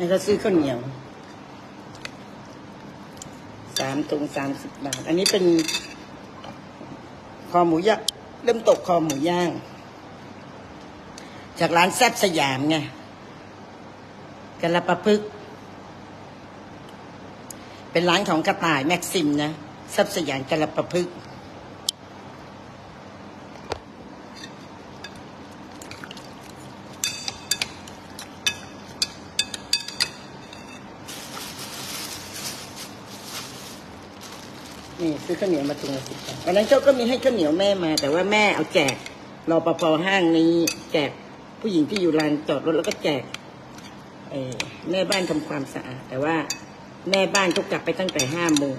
ให้เขาซื้อข้าวเหนียวสามตรงสามสิบบาท อันนี้เป็นคอหมูย่างเริ่มตกคอหมูย่าง จากร้านแซบสยามไงกันละประพึก เป็นร้านของกระต่ายแม็กซิมนะแซบสยามกันละประพึก ซื้อข้าวเหนียวมาถุงละสิบบาทวันนั้นเจ้าก็มีให้ข้าวเหนียวแม่มา แต่ว่าแม่เอาแจกรอปภห้างนี้ แจกผู้หญิงที่อยู่ลานจอดรถแล้วก็แจกอแม่บ้านทำความสะอาดแต่ว่าแม่บ้านเขากลับไปตั้งแต่ห้าโมง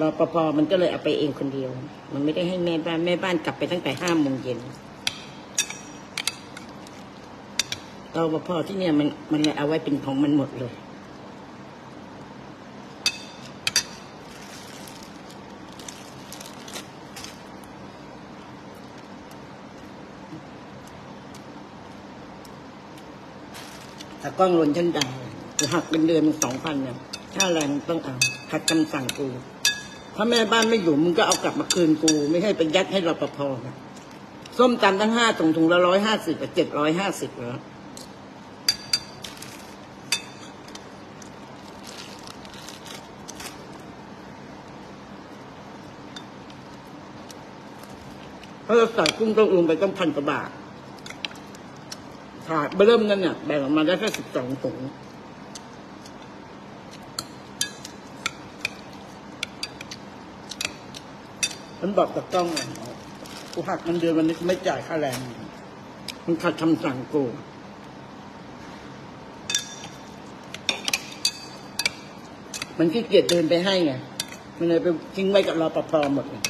รอปภมันก็เลยเอาไปเองคนเดียว มันไม่ได้ให้แม่บ้านแม่บ้านกลับไปตั้งแต่ห้าโมงเย็นรอปภที่เนี่ยมันมันเลยเอาไว้เป็นของมันหมดเลย กล้องลนชั้นดาวหักเป็นเดือนสองพันเนี่ยค่าแรงต้องเอาขัดคำสั่งกู ถ้าแม่บ้านไม่อยู่มึงก็เอากลับมาคืนกู ไม่ให้ไปยัดให้รปภส้มตำทั้งห้าถุงถุงละร้อยห้าสิบกับเจ็ดร้อยห้าสิบแล้วเขาจะใส่กุ้งต้องลงไปต้องพันกว่าบาท ถาดเริ่มนั่นเนี่ยแบ่งออกมาได้แค่สิบสองถุงมันบอกกับต้องเลยกูหักเงินเดือนวันนี้ไม่จ่ายค่าแรง มันขัดคำสั่งกูมันขี้เกียจเดินไปให้ไง มันเลยไปทิ้งไว้กับรอปภหมดเลย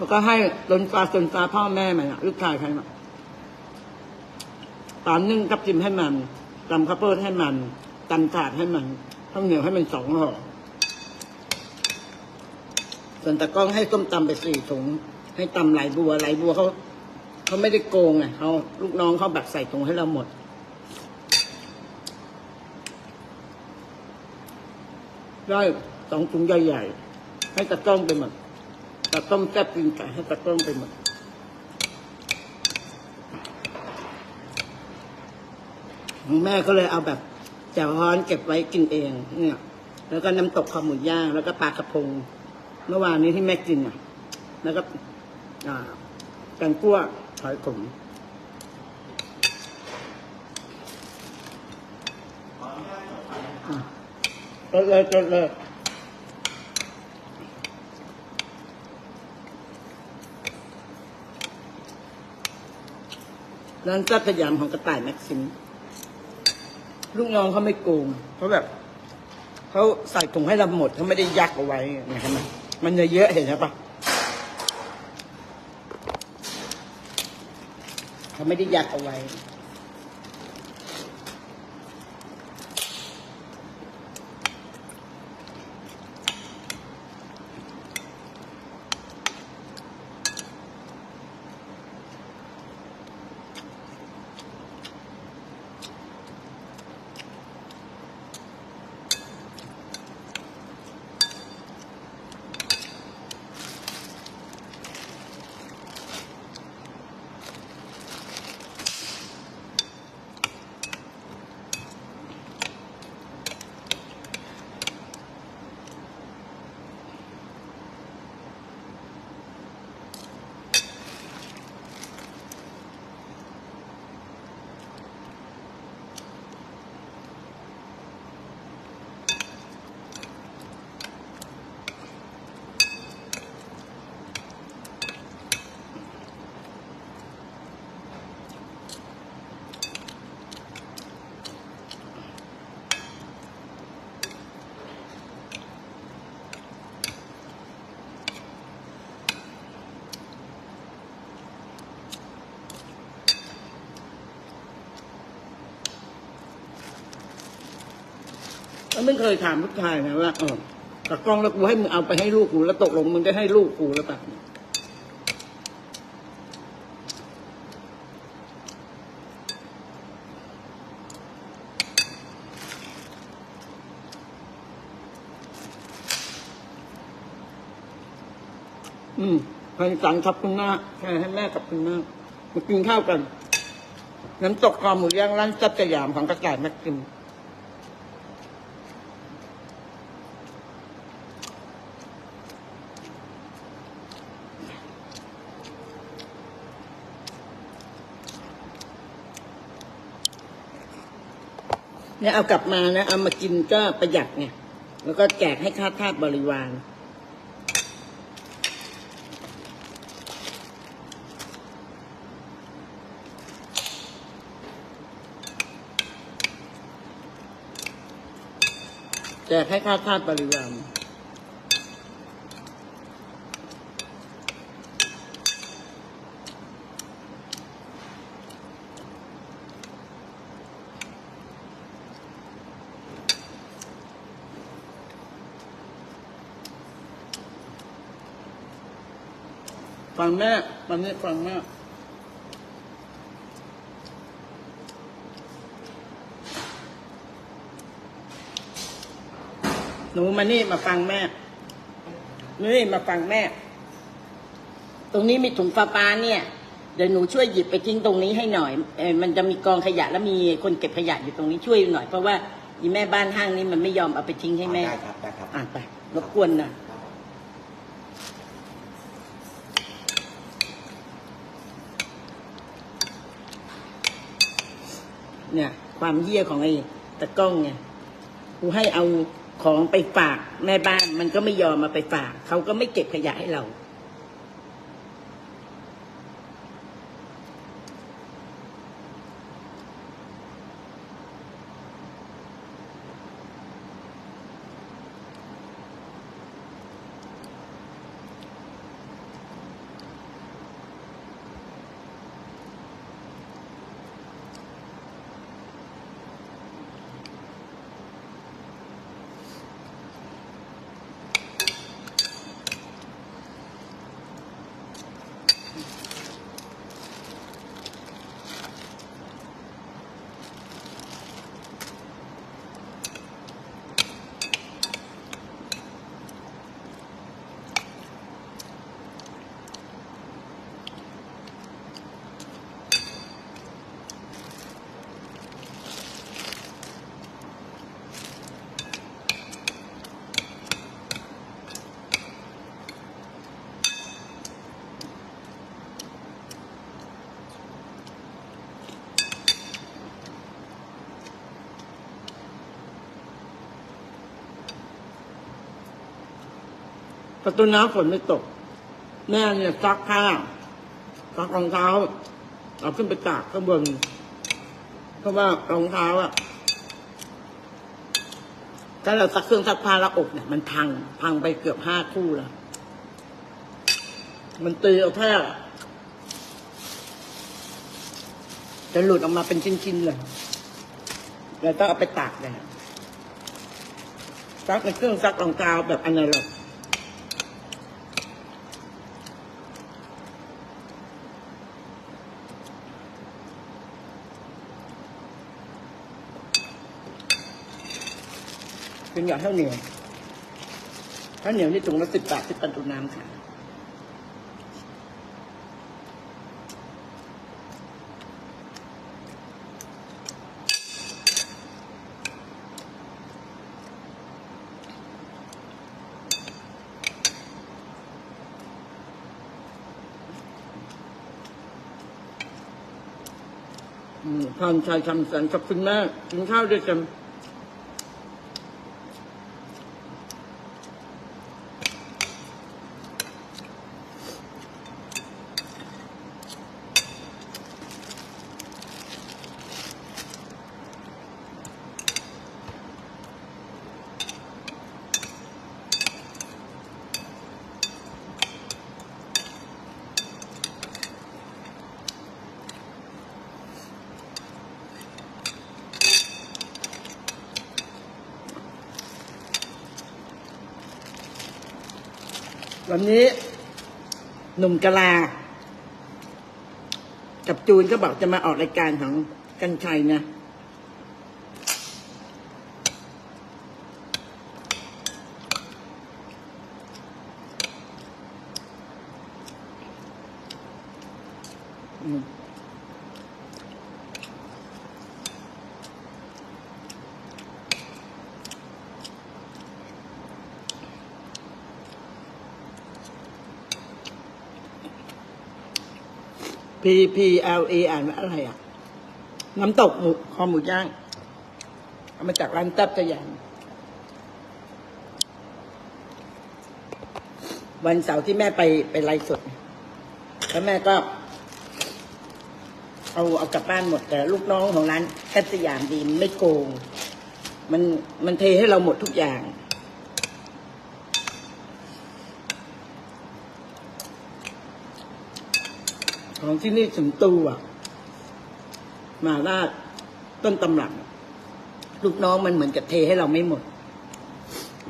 แล้วก็ให้ลนฟ้าจนฟ้าพ่อแม่มันอะลูกชายใครมาตอนนึ่งกับจิมให้มันตำข้าวโพดให้มันตำถาดให้มันข้าวเหนียวให้มันสองห่อส่วนตะก้องให้ส้มตำไปสี่ถุง ให้ตำไหลบัวไหลบัวเขาเขาไม่ได้โกงไงเขาลูกน้องเขาแบบใส่ถุงให้เราหมดได้สองถุงใหญ่ๆให้ตะก้องไปหมด ตะต้มแซ่บกินไก่ให้ตะต้มไปหมดแม่ก็เลยเอาแบบแจ่วฮ้อนเก็บไว้กินเอง เนี่ย แล้วก็น้ำตกข้าวหมูย่าง แล้วก็ปลากระพง เมื่อวานนี้ที่แม่กินอะ แล้วก็อ่าแกงกั้วหอยขมอะจดเลยจดเลย ร้านแซ่บสยามของกระต่ายแม็กซิมลูกน้องเขาไม่โกงเขาแบบเขาใส่ถุงให้เราหมดเขาไม่ได้ยักเอาไว้เห็นไหมมันเยอะเห็นไหมปะเขาไม่ได้ยักเอาไว้ แล้วไม่เคยถามผู้ชายนะว่าเออตากล้องแล้วกูให้มึงเอาไปให้ลูกกูแล้วตกลงมึงได้ให้ลูกกูหรือเปล่าอืมพันสังขอบคุณมากใช่ให้แม่ขอบคุณมากมากินข้าวกัน น้ำตกคอหมูย่างร้านจับสยามของกระต่ายแม็กกิม เนี่ยเอากลับมานะเอามากินก็ประหยัดไงแล้วก็แจกให้ข้าทาสบริวารแจกให้ข้าทาสบริวาร ฟังแม่วันนี้ฟังแม่หนูมานี่มาฟังแม่ นี่มาฟังแม่ ตรงนี้มีถุงฟ้าป้าเนี่ย เดี๋ยวหนูช่วยหยิบไปทิ้งตรงนี้ให้หน่อยเออมันจะมีกองขยะแล้วมีคนเก็บขยะอยู่ตรงนี้ช่วยหน่อยเพราะว่าอีแม่บ้านห้างนี้มันไม่ยอมเอาไปทิ้งให้แม่ ได้ครับได้ครับ อ่านไปรบกวนนะ เนี่ย ความเยี่ยของไอ้ตะก้องไงกูให้เอาของไปฝากแม่บ้าน มันก็ไม่ยอมมาไปฝาก เขาก็ไม่เก็บขยะให้เรา ประตูน้ำฝนไม่ตก แม่เนี่ยซักผ้าซักรองเท้าเอาขึ้นไปตากข้างบนเพราะว่ารองเท้าอะถ้าเราซักเครื่องซักผ้าแล้วอบเนี่ยมันพัง พังไปเกือบห้าคู่แล้วมันตีเอาแทบจะหลุดออกมาเป็นชิ้นๆเลยแล้วต้องเอาไปตากเลยซักในเครื่องซักรองเท้าแบบอนาล็อก เป็นอย่างข้าวเหนียวข้าวเหนียวนี่ถุงละสิบบาทที่ประตูน้ำค่ะอืมพรชัยคำสันขอบคุณมากกินข้าวด้วยกัน วันนี้ หนุ่มกะลา กับจูนก็บอกจะมาออกรายการของกันชัยนะ พีพีเอลเออ่านว่าอะไรอะ น้ำตกหมูคอหมูย่าง เอามาจากร้านตับสยามวันเสาร์ที่แม่ไปไปไลฟ์สด แล้วแม่ก็ เอาเอากลับบ้านหมดแต่ลูกน้องของร้านแคทสยามดีไม่โกง มันมันเทให้เราหมดทุกอย่าง ของที่นี่ถึงตูอะมาลาดต้นตำรับลูกน้องมันเหมือนกับเทให้เราไม่หมด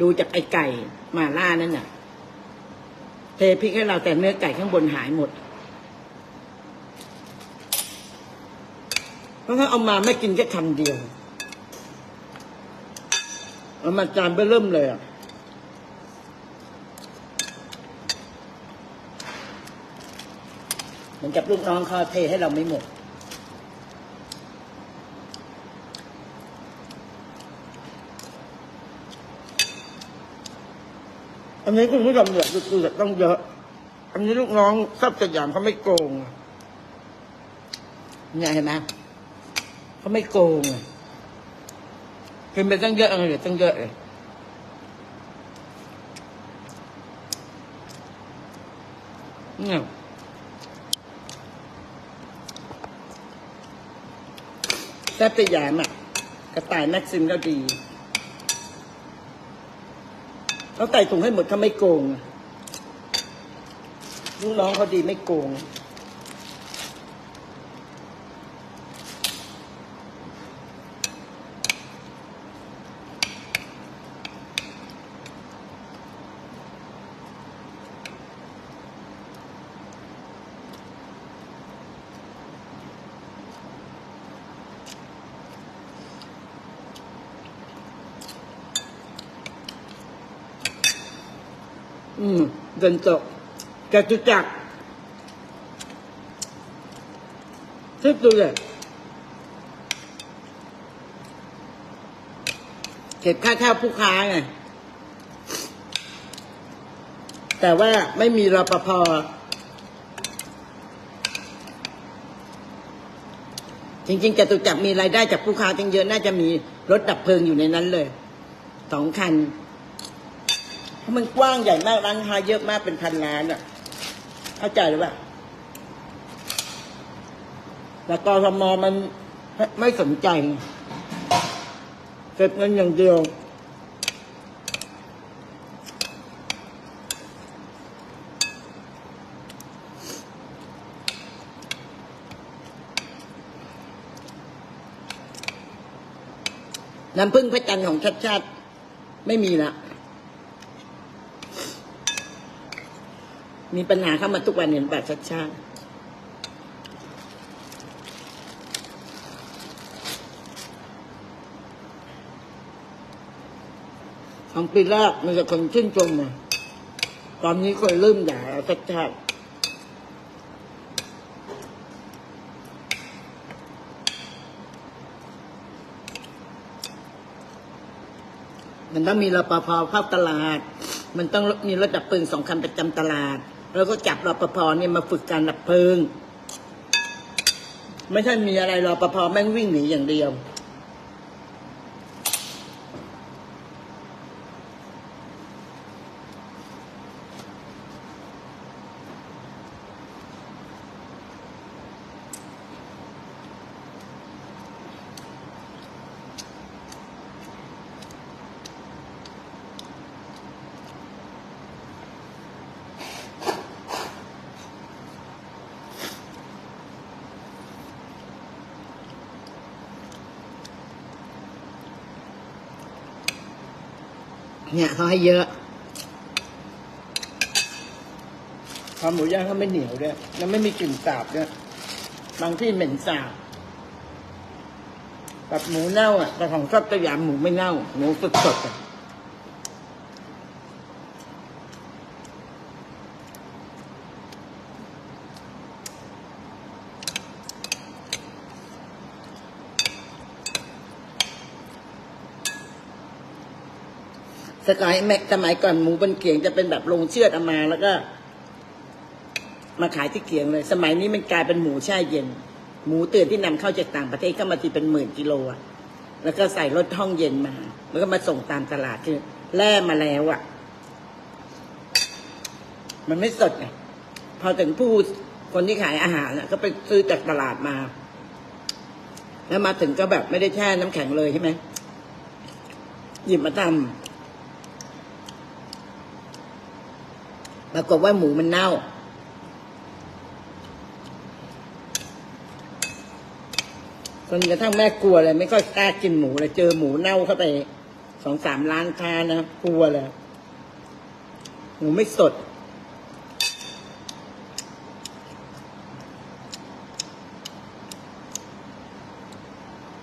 ดูจากไอไก่มาล่านั่นน่ะ เทพริกให้เราแต่เนื้อไก่ข้างบนหายหมด เพราะถ้าเอามาไม่กินแค่คำเดียวเอามาจานไปเริ่มเลยอะ เหมือนกับลูกน้องเขาเทให้เราไม่หมด อันนี้คุณผู้ชมเนี่ยดูๆต้องเยอะ อันนี้ลูกน้องทรัพย์สยามเขาไม่โกงเนี่ยเห็นไหมเขาไม่โกงกินไปตั้งเยอะเลยตั้งเยอะเลยเนี่ย แซ่บสยามอะกระต่ายแม็กซิมก็ดีเขาไต่ถุงให้หมดเขาไม่โกงลูกน้องเขาดีไม่โกง อืม เดินจบจตุจักรทึกดูเลยเก็บค่าเช่าผู้ค้าไงแต่ว่าไม่มีรปภจริงๆจตุจักรมีรายได้จากผู้ค้าตั้งเยอะ น่าจะมีรถดับเพลิงอยู่ในนั้นเลยสองคัน ราะมันกว้างใหญ่มากร้านค้าเยอะมากเป็นพันล้านอะ เข้าใจหรือเปล่าแต่กรทมมันไม่สนใจ เก็บเงินอย่างเดียว น้ำพึ่งพระจันทร์ของชัดชาติไม่มีละ มีปัญหาเข้ามาทุกวันเห็นแบบชัดชาของปีแรกมีแต่คนชื่นชมมาตอนนี้คนเริ่มด่าชัดชาติมันต้องมีรปภเข้าตลาด มันต้องมีรถดับเพลิงสองคันประจำตลาด แล้วก็จับรปภเนี่ยมาฝึกการดับเพลิง ไม่ใช่มีอะไรรปภแม่งวิ่งหนีอย่างเดียว เนี่ยเขาให้เยอะคอหมูย่างเขาไม่เหนียวด้วยแล้วไม่มีกลิ่นสาบด้วยบางที่เหม็นสาบแบบหมูเน่าอะแต่ของชอบสยามหมูไม่เน่า หมูสดๆอะ สมัยแม็กสมัยก่อนหมูบนเขียงจะเป็นแบบลงเชือดเอามาแล้วก็ มาขายที่เขียงเลย สมัยนี้มันกลายเป็นหมูแช่เย็น หมูเตือนที่นำเข้าจากต่างประเทศเข้ามาทีเป็นหมื่นกิโลอะแล้วก็ใส่รถห้องเย็นมา แล้วก็มาส่งตามตลาดคือแล่มาแล้วอะมันไม่สดไงพอถึงผู้คนที่ขายอาหารน่ะก็ไปซื้อจากตลาดมา แล้วมาถึงก็แบบไม่ได้แช่น้ำแข็งเลยใช่ไหมหยิบมาทำ ปรากฏว่าหมูมันเน่าจนกระทั่งแม่กลัวเลยไม่ค่อยกล้ากินหมูเลยเจอหมูเน่าเข้าไปสองสามล้านค้านะกลัวเลยหมูไม่สด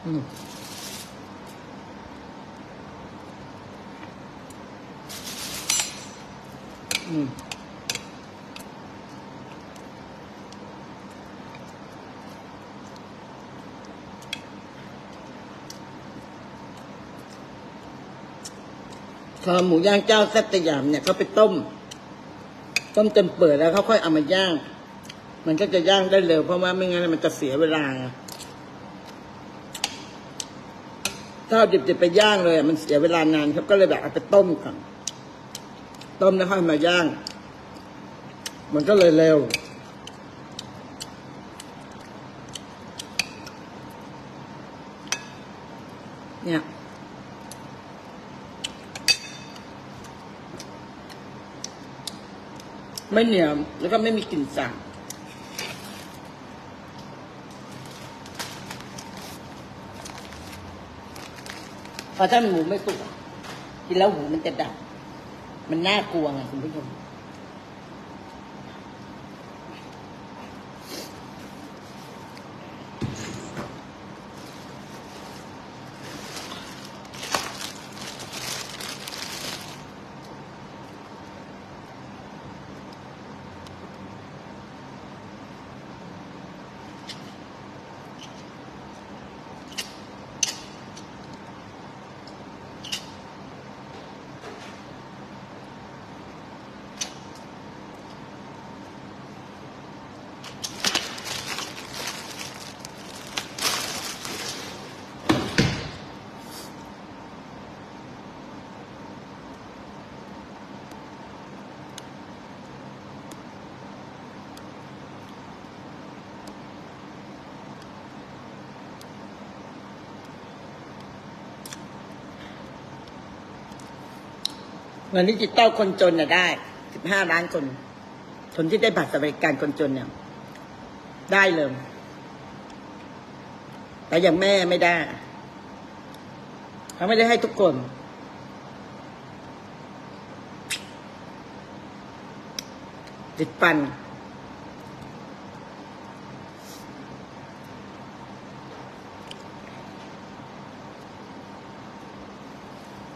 อืม พอหมูย่างเจ้าแซ่บสยามเนี่ยเขาไปต้ม ต้มจนเปื่อยแล้วเขาค่อยเอามาย่าง มันก็จะย่างได้เร็วเพราะว่าไม่งั้นมันจะเสียเวลาไงถ้าเอาดิบๆไปย่างเลยมันเสียเวลานานครับก็เลยแบบเอาไปต้มก่อนต้มแล้วค่อยมาย่าง มันก็เลยเร็ว ไม่เหนียวแล้วก็ไม่มีกลิ่นสาบพอถ้าหมูไม่สุกกินแล้วหูมันจะดับ มันน่ากลัวไงคุณผู้ชม เงินดิจิตอลคนจนน่ะได้สิบห้าล้านคน คนที่ได้บัตรสวัสดิการคนจนเนี่ย ได้เลย แต่อย่างแม่ไม่ได้ เขาไม่ได้ให้ทุกคน ติดฟัน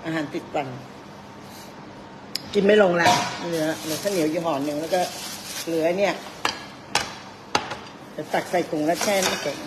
อาหารติดฟัน กินไม่ลงละเหลือเหลือข้าวเหนียวยี่ห้อหนึ่งแล้วก็เหลือเนี่ยจะตักใส่ถุงแล้วแช่น้ำแข็ง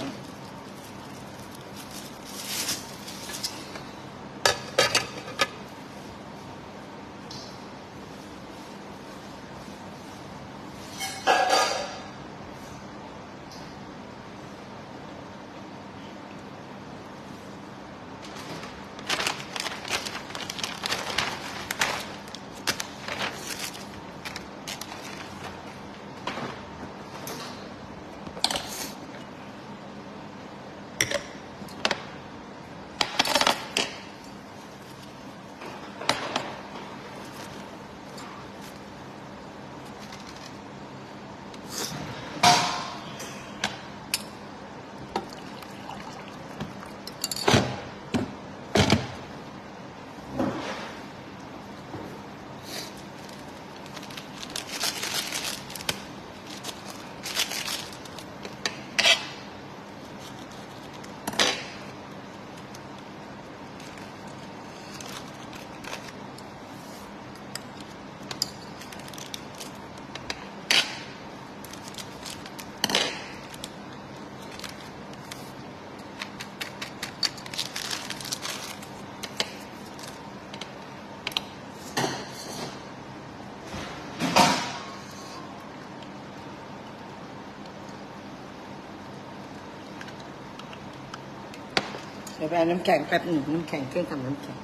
น้ำแข็งแป๊บหนึ่งน้ำแข็งเครื่องทำน้ำแข็ง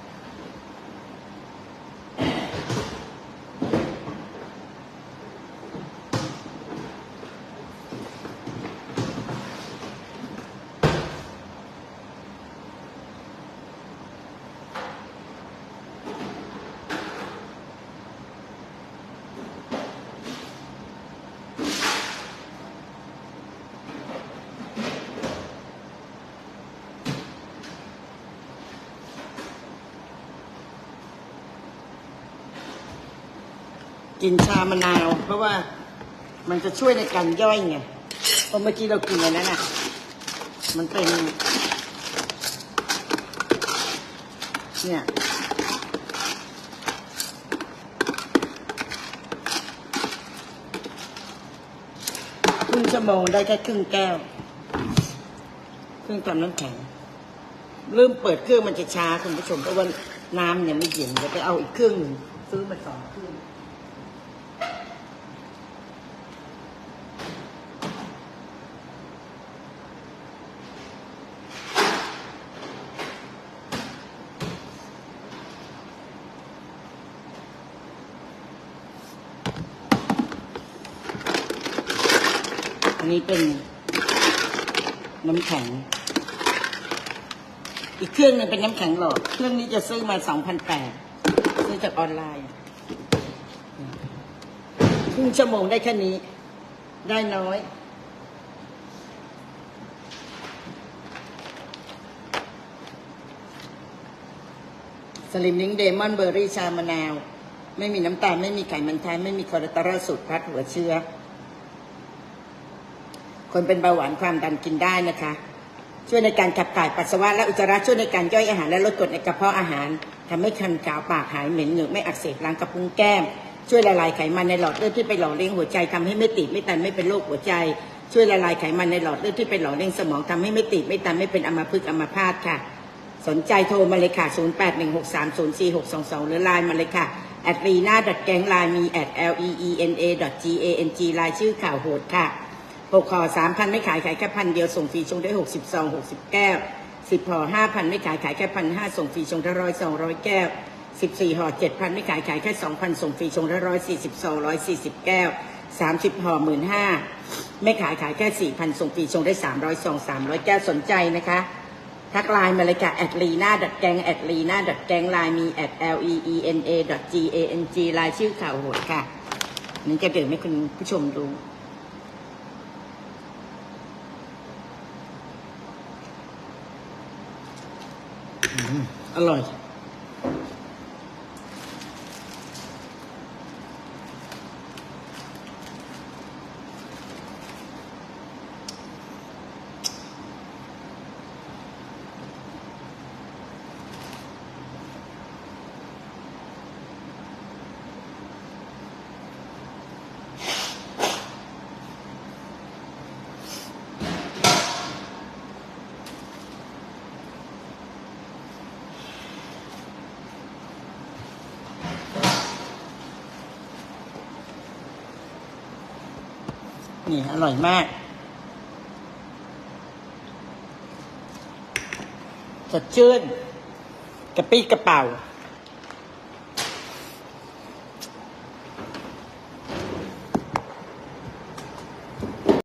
กินชามะนาว เพราะว่ามันจะช่วยในการย่อยไงเพราะเมื่อกี้เรากินอันนั้นอะ มันเป็น เนี่ยครึ่งชั่วโมงได้แค่ครึ่งแก้วเครื่องทำน้ำแข็งเริ่มเปิดเครื่องมันจะช้าคุณผู้ชมเพราะว่าน้ำเนี่ยไม่เย็นเดี๋ยวไปเอาอีกเครื่องหนึ่งซื้อมาสองเครื่อง เป็นน้ำแข็ง อีกเครื่องหนึงเป็นน้ำแข็งหลอด เครื่องนี้จะซื้อมาสองพันแปดซื้อจากออนไลน์ครึ่งชั่วโมงได้แค่นี้ ได้น้อยสลิมลิงเดมอนเบอร์รี่ชามะนาว ไม่มีน้ำตาล ไม่มีไขมันแท้ไม่มีคอเลสเตอรอลสูตรพัดหัวเชื้อ คนเป็นเบาหวานความดันกินได้นะคะ ช่วยในการขับถ่ายปัสสาวะและอุจจาระช่วยในการย่อยอาหารและลดกรดในกระเพาะอาหารทำให้คันกาวปากหายเหม็นเหงือกไม่อักเสบล้างกระพุ้งแก้ม ช่วยละลายไขมันในหลอดเลือดที่ไปหล่อเลี้ยงหัวใจทำให้ไม่ติดไม่ตันไม่เป็นโรคหัวใจ ช่วยละลายไขมันในหลอดเลือดที่ไปหล่อเลี้ยงสมองทำให้ไม่ติดไม่ตันไม่เป็นอัมพฤกษ์อัมพาตค่ะ สนใจโทรมาเลยค่ะ 0816304622 หรือไลน์มาเลยค่ะแอดรีน่าดัดแกงไลน์มีแอด l e e n a g a n g ไลน์ชื่อข่าวโหดค่ะ หกห่อสามพันไม่ขายขายแค่พันเดียวส่งฟรีชงได้หกสิบซองหกสิบแก้วสิบห่อห้าพันไม่ขายขายแค่พันห้าส่งฟรีชงได้ร้อยสองร้อยแก้วสิบสี่ห่อเจ็ดพันไม่ขายขายแค่สองพันส่งฟรีชงได้ร้อยสี่สิบซองร้อยสี่สิบแก้วสามสิบห่อหมื่นห้าไม่ขายขายแค่สี่พันส่งฟรีชงได้สามร้อยซองสามร้อยแก้วสนใจนะคะ ทักไลน์มาเลยค่ะแอดลีน่าดัดแกงแอดลีน่าดัดแกงไลน์มีแอด l e e n a g a n g ไลน์ชื่อข่าวโหดค่ะนี่จะดื่มให้คุณผู้ชมดู อร่อย นี่อร่อยมาก สดชื่น กระปี้กระเป๋า